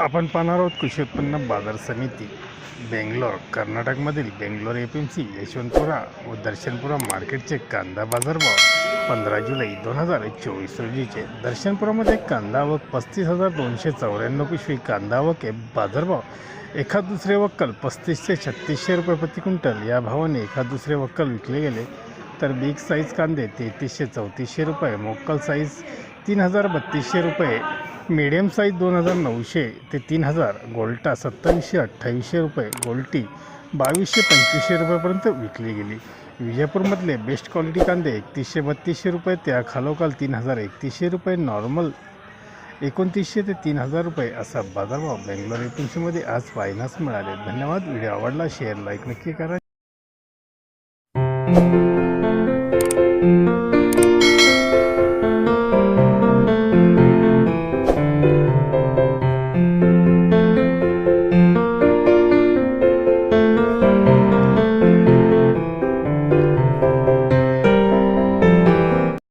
आपण पाहणार आहोत कृषी उत्पन्न बाजार समिती बेंगलोर कर्नाटकमधील Bangalore F M C Yeshwantpura व दर्शनपुरा मार्केटचे कांदा बाजारभाव पंधरा जुलै दोन हजार चोवीस रोजीचे दर्शनपुरामध्ये कांदा आवक पस्तीस हजार दोनशे चौऱ्याण्णव पिशवी कांदा आवक आहे बाजारभाव एखाद दुसरे वक्कल पस्तीस ते छत्तीसशे रुपये प्रति क्विंटल. या भावाने एखाद दुसरे वक्कल विकले गेले तर बिग साईज कांदे तेहतीसशे चौतीसशे रुपये मोक्कल साईज तीन हजार बत्तीसशे रुपये मिडियम साईज दोन हजार नऊशे ते तीन हजार गोल्टा सत्तावीसशे अठ्ठावीसशे रुपये गोल्टी बावीसशे पंचवीसशे रुपयापर्यंत विकली गेली. विजयपूरमधले बेस्ट क्वालिटी कांदे एकतीसशे बत्तीसशे रुपये त्या खालोखाल तीन हजार एकतीसशे रुपये नॉर्मल एकोणतीसशे ते तीन हजार रुपये असा बाजारभाव बेंगलोर एकोणीसशेमध्ये आज पाहण्यास मिळाले. धन्यवाद. व्हिडिओ आवडला शेअर लाईक नक्की करा.